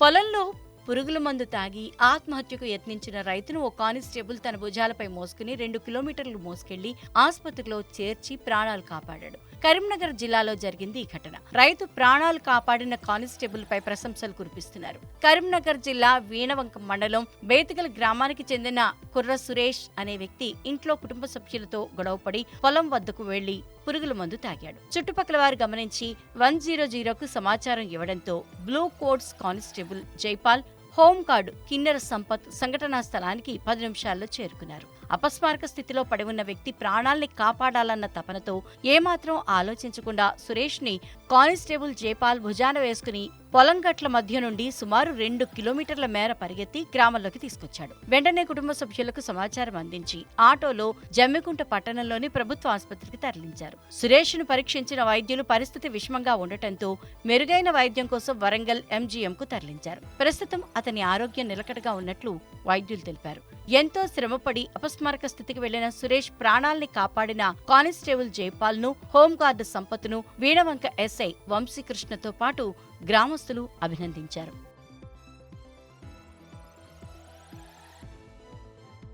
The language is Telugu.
పొలంలో పురుగుల మందు తాగి ఆత్మహత్యకు యత్నించిన రైతును ఓ కానిస్టేబుల్ తన భుజాలపై మోసుకుని రెండు కిలోమీటర్లు మోసుకెళ్ళి ఆసుపత్రిలో చేర్చి ప్రాణాలు కాపాడాడు. కరీంనగర్ జిల్లాలో జరిగింది ఈ ఘటన. రైతు ప్రాణాలు కాపాడిన కానిస్టేబుల్ పై ప్రశంసలు కురిపిస్తున్నారు. కరీంనగర్ జిల్లా వీణవంక మండలం బేతికల్ గ్రామానికి చెందిన కుర్ర సురేష్ అనే వ్యక్తి ఇంట్లో కుటుంబ సభ్యులతో గొడవపడి పొలం వద్దకు వెళ్ళి పురుగుల మందు తాగాడు. చుట్టుపక్కల వారు గమనించి వన్ జీరో జీరోకు సమాచారం ఇవ్వడంతో blue coats constable Jaipal home guard Kinnera Sampath సంఘటనా స్థలానికి పది నిమిషాల్లో చేరుకున్నారు. అపస్మారక స్థితిలో పడి ఉన్న వ్యక్తి ప్రాణాల్ని కాపాడాలన్న తపనతో ఏమాత్రం ఆలోచించకుండా సురేష్ని కానిస్టేబుల్ జైపాల్ భుజాన వేసుకుని పొలంగట్ల మధ్య నుండి సుమారు రెండు కిలోమీటర్ల మేర పరిగెత్తి గ్రామంలోకి తీసుకొచ్చాడు. వెంటనే కుటుంబ సభ్యులకు సమాచారం అందించి ఆటోలో జమ్మికుంట పట్టణంలోని ప్రభుత్వ ఆసుపత్రికి తరలించారు. సురేష్ను పరీక్షించిన వైద్యులు పరిస్థితి విషమంగా ఉండటంతో మెరుగైన వైద్యం కోసం వరంగల్ ఎంజీఎం కు తరలించారు. ప్రస్తుతం అతని ఆరోగ్యం నిలకడగా ఉన్నట్లు వైద్యులు తెలిపారు. ఎంతో శ్రమపడి అపస్మారక స్థితికి వెళ్ళిన సురేష్ ప్రాణాల్ని కాపాడిన కానిస్టేబుల్ జైపాల్ను హోంగార్డు సంపత్ను వీణవంక ఎస్ఐ వంశీకృష్ణతో పాటు గ్రామస్తులు అభినందించారు.